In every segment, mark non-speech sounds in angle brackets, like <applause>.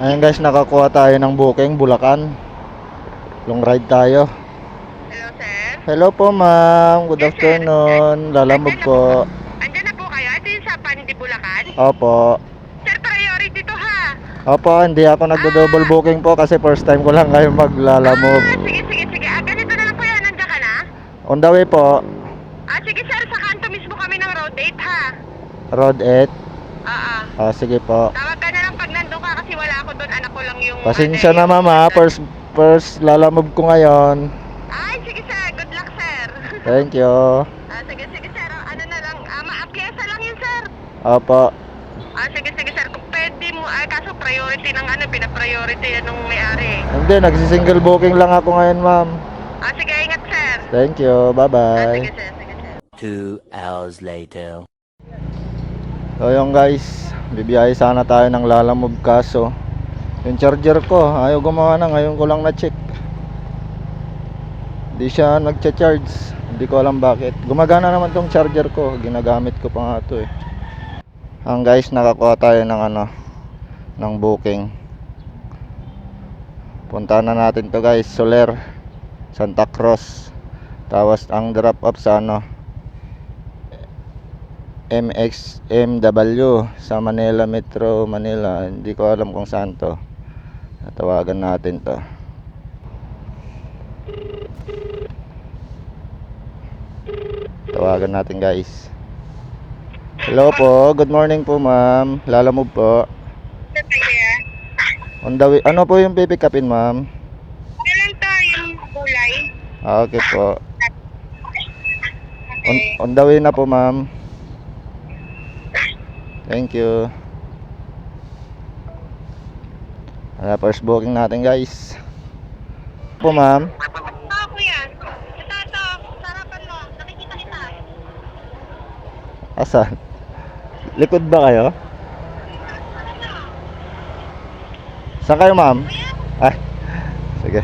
Ayun guys, nakakuha tayo ng booking, Bulacan. Long ride tayo. Hello, sir. Hello po ma'am, good afternoon. Lalamog po. Andyan na po kayo. Ito yung sa Pandi, Bulacan. Opo. Sir, priority to ha. Opo, hindi ako nagdo-double booking po kasi first time ko lang kayo maglalamog. Ah, sige, sige, sige. Ah, ganito na lang po yan. Nandiyan ka na? On the way po, Ah, sige, sir. Sa kanto mismo kami ng road date, ha? Road 8. Ah, ah. Ah, sige po. Tawag ka na lang pag nandun ka kasi wala ako doon. Anak ko lang yung... Pasensya ano, na ha, first, first lalamog ko ngayon. Ay, sige, sir. Good luck, sir. Thank you. ah, sige, sige, sir. Ah, Ano na lang. Ah, maakyesa lang yun, sir. Opo. Ah, sige, sige, sir. Kung pwede mo... Ah, kaso priority ng ano, pinapriority yan nung may-ari. Hindi, nagsisingle booking lang ako ngayon ma'am. Ah, sige, ingat, sir. Thank you, Ah, bye-bye. sige, sir. Sige, sir. Two hours later. So yung guys, bibiyahe sana tayo ng lalamove kaso yung charger ko, ayaw gumawa na ngayon ko lang na-check. Hindi siya nagcha-charge. Hindi ko alam bakit. Gumagana naman tong charger ko. Ginagamit ko pa nga to eh. Ang guys, nakakuha tayo ng ano, ng booking. Punta na natin to guys, Soler, Santa Cruz. Tapos ang drop off sa ano, MXMW sa Manila Metro Manila hindi ko alam kung saan to natawagan natin to. Tawagan natin guys. Hello po. Good morning po ma'am. Lalamove po. On the way ano po yung pipick upin ma'am? Ano lang to, yung kulay? ah, okay. Po on, on the way na po ma'am. Thank you Wala, first booking natin guys po ma'am Ah, kuya. Ito, ito. Sarapan mo. Nakikita kita. Asan? Likod ba kayo? Saan kayo, ma'am? Ay, sige.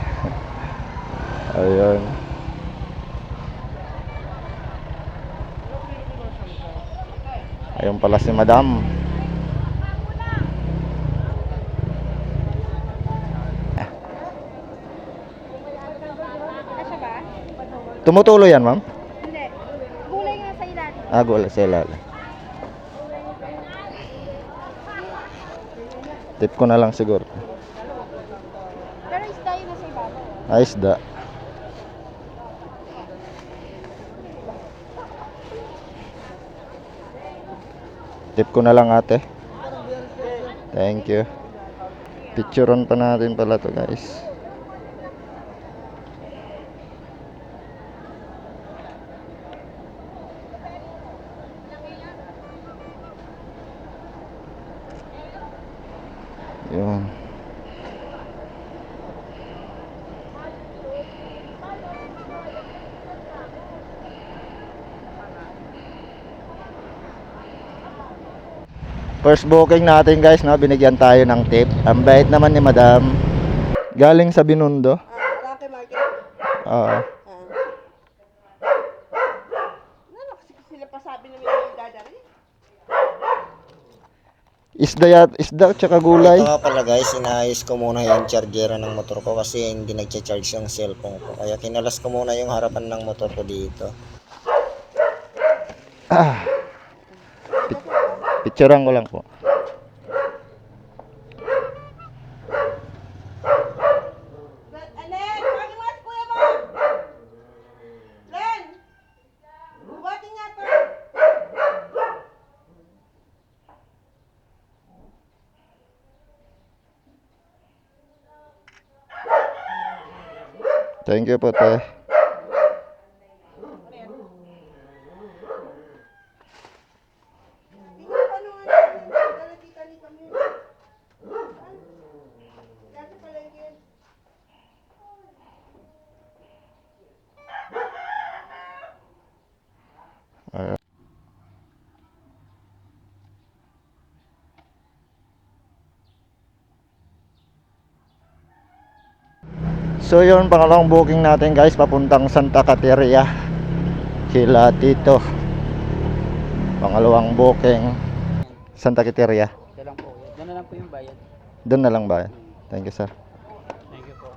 Ayun. Ayun pala si madam. Tumutulo yan, ma'am? Hindi. Gulay nga sa ilalim. Ah, gula sa ilalim. Tip ko na lang siguro. Pero isda yun nasa ibabaw. Ah, isda. Tip ko na lang ate. Thank you. Picturean pa natin pala to guys. First booking natin guys, no? binigyan tayo ng tip. Ang bait naman ni madam. Galing sa Binundo. Ah, Rocky Market. Oo. Dadari? isda yat, isda tsaka gulay. Ito nga pala guys, inaayos ko muna yung charger ng motor ko kasi hindi nagcha-charge yung cellphone ko. Kaya kinalas ko muna yung harapan ng motor ko dito. Ah. Pi- Picturean ko lang po. Thank you po, te. Tingnan pa nung ano, dala kita ni kami. Dati pala yun. So yun, pangalawang booking natin guys, papuntang Santa Cateria. Kila Tito. Pangalawang booking. Santa Cateria. Siya lang po. Yan na lang po yung bayad. Doon na lang ba? Thank you, sir. Thank you po.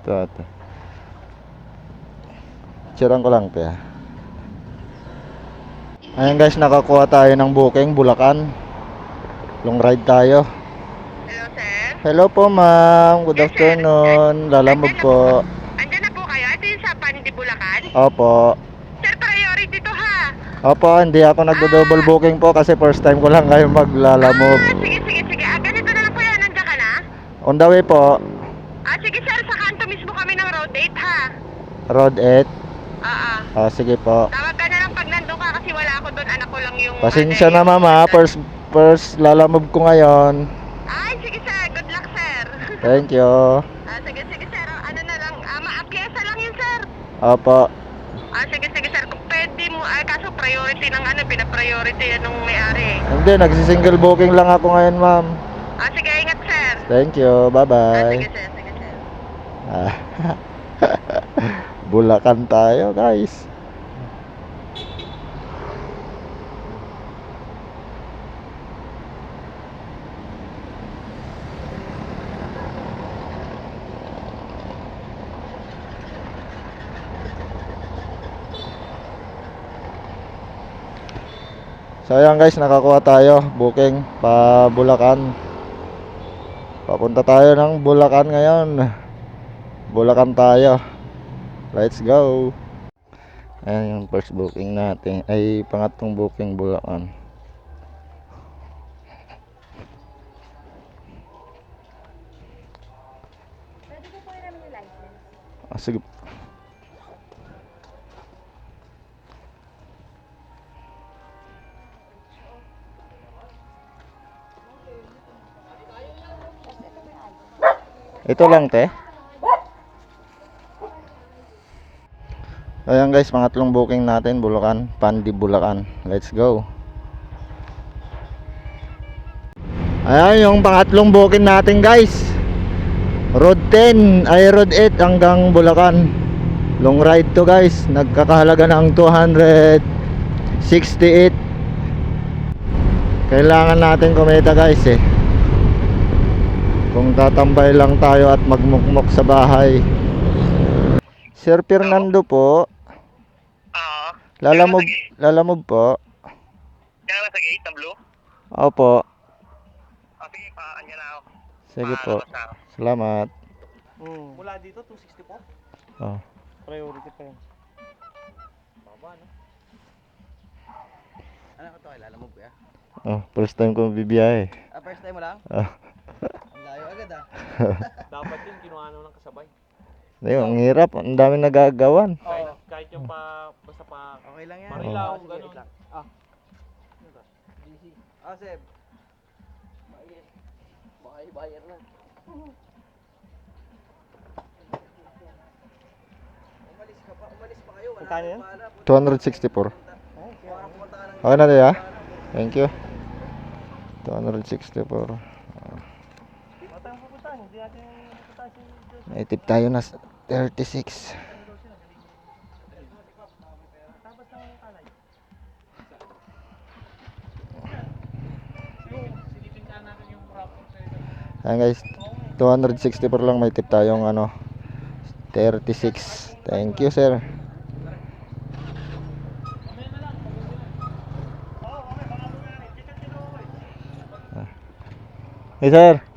Ito, ito. Tsurang ko lang, pe. Ayan guys, nakakuha tayo ng booking, Bulacan. Long ride tayo. Hello, sir. Hello po, ma'am. Good afternoon. Lalamog po. Andyan na po kayo. Ito yung sa Pandi, Bulacan. Opo. Sir, priority to ha. Opo, hindi ako nagdo-double booking po kasi first time ko lang kayo maglalamog. Ah, sige, sige, sige. Ah, ganito na lang po yan. Nandiyan ka na? On the way po, Ah, sige, sir. Sa kanto mismo kami ng road 8 ha. Road 8. Ah, ah. Ah, sige po. Tawag ka na lang pag nandun ka kasi wala ako doon. Anak ko lang yung... Pasensya ano, na yung- ma'am ha. First, first lalamog ko ngayon. Ay, sige, sir. Good luck, sir. Thank you. ah, sige, sige, sir. Ano na lang. Ah, maakyesa lang yun, sir. Opo. Ah, sige, sige, sir. Kung pwede mo, ay, kaso priority ng ano, pinapriority yan nung may-ari. Hindi, nagsisingle booking lang ako ngayon ma'am. Ah, sige, ingat, sir. Thank you. Ah, Bye-bye. sige, sir, sige, sir. Ah. <laughs> Bulacan tayo, guys. So ayan guys, nakakuha tayo booking pa Bulacan. Papunta tayo ng Bulacan ngayon. Bulacan tayo. Let's go. Ayan yung first booking natin. Ay, pangatlong booking Bulacan. Ah, sige. Ito lang, te. Ayan guys, pangatlong booking natin, Bulacan, Pandi Bulacan. Let's go. Ayan yung pangatlong booking natin guys. Road 10, ay Road 8 hanggang Bulacan. Long ride to guys. Nagkakahalaga ng 268. Kailangan natin kumita guys eh. Kung tatambay lang tayo at magmukmok sa bahay. Sir Fernando po. Oo. Lalamog, lalamog po. Kaya ba sa gate na blue? Opo. Ah, sige, pa, andyan na ako. Sige po. Salamat. Mula dito, 260 po. Oh. Priority pa yun. Baba, no? Ano ko to? Kilala mo kuya? Oh, first time ko bibiyahe. Ah, first time mo lang? Ah. Ang layo agad ah. <laughs> Dapat yun, kinuha mo ng kasabay. Ayun, ang hirap. Ang dami nagagawan. Kahit, kahit yung pa, basta pa... Okay lang yan. Marilaw, Oh. ganun. Ah. GC. Ah, Seb. Bayer. Baka i-buyer lang. Umalis ka pa, umalis pa kayo. Wala Magkano yan? pa na. 264. Okay na tayo. Thank you. 264. May tip tayo na s- 36. Ayan guys, 264 lang may tip tayong ano 36. Thank you sir. Hey sir.